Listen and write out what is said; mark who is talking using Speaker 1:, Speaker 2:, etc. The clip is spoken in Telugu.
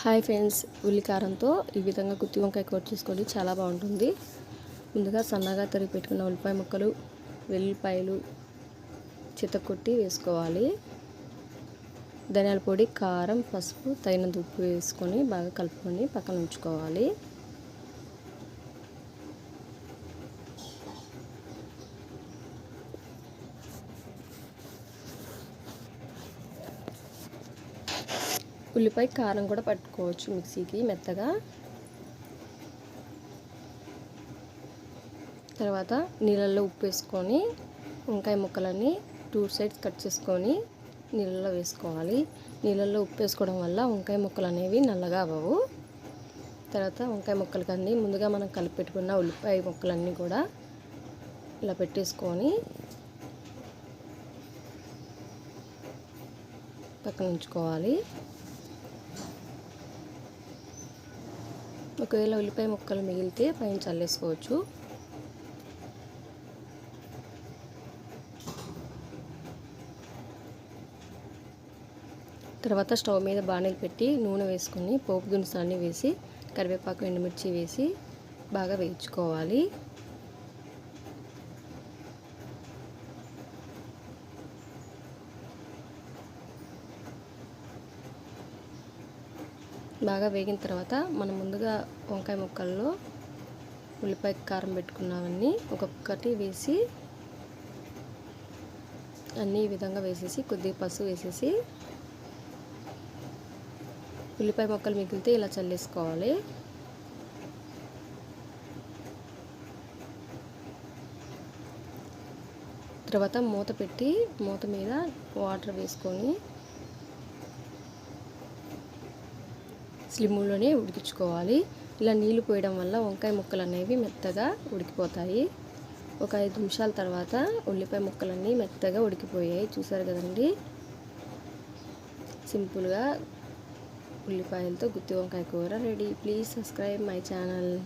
Speaker 1: హాయ్ ఫ్రెండ్స్ ఉల్లికారంతో ఈ విధంగా గుత్తి వంకాయ కూర చేసుకోండి. చాలా బాగుంటుంది. ముందుగా సన్నగా తరిగి పెట్టుకున్న ఉల్లిపాయ ముక్కలు వెల్లిపాయలు చితకొట్టి వేసుకోవాలి. ధనియాల పొడి కారం పసుపు తగినంత ఉప్పు వేసుకొని బాగా కలుపుకొని పక్కన ఉంచుకోవాలి. ఉల్లిపాయ కారం కూడా పట్టుకోవచ్చు మిక్సీకి మెత్తగా. తర్వాత నీళ్ళల్లో ఉప్పు వేసుకొని వంకాయ ముక్కలన్నీ టూ సైడ్స్ కట్ చేసుకొని నీళ్ళల్లో వేసుకోవాలి. నీళ్ళల్లో ఉప్పు వేసుకోవడం వల్ల వంకాయ ముక్కలు అనేవి నల్లగా అవ్వవు. తర్వాత వంకాయ ముక్కలకన్నీ ముందుగా మనం కలిపి పెట్టుకున్న ఉల్లిపాయ ముక్కలన్నీ కూడా ఇలా పెట్టేసుకొని పక్కన ఉంచుకోవాలి. ఒకవేళ ఉల్లిపాయ ముక్కలు మిగిలితే పైన చల్లేసుకోవచ్చు. తర్వాత స్టవ్ మీద బాణీలు పెట్టి నూనె వేసుకొని పోపు దినుసులన్నీ వేసి కరివేపాకు ఎండుమిర్చి వేసి బాగా వేయించుకోవాలి. బాగా వేగిన తర్వాత మనం ముందుగా వంకాయ ముక్కల్లో ఉల్లిపాయ కారం పెట్టుకున్నవన్నీ ఒక్కొక్కటి వేసి అన్నీ ఈ విధంగా వేసేసి కొద్దిగా పసుపు వేసేసి ఉల్లిపాయ ముక్కలు మిగిలితే ఇలా చల్లేసుకోవాలి. తర్వాత మూత పెట్టి మూత మీద వాటర్ వేసుకొని స్లిమ్లోనే ఉడికించుకోవాలి. ఇలా నీళ్ళు పోయడం వల్ల వంకాయ ముక్కలు అనేవి మెత్తగా ఉడికిపోతాయి. ఒక ఐదు నిమిషాల తర్వాత ఉల్లిపాయ ముక్కలన్నీ మెత్తగా ఉడికిపోయాయి. చూసారు కదండి? సింపుల్గా ఉల్లిపాయలతో గుత్తి వంకాయ కూర ready. Please subscribe my channel.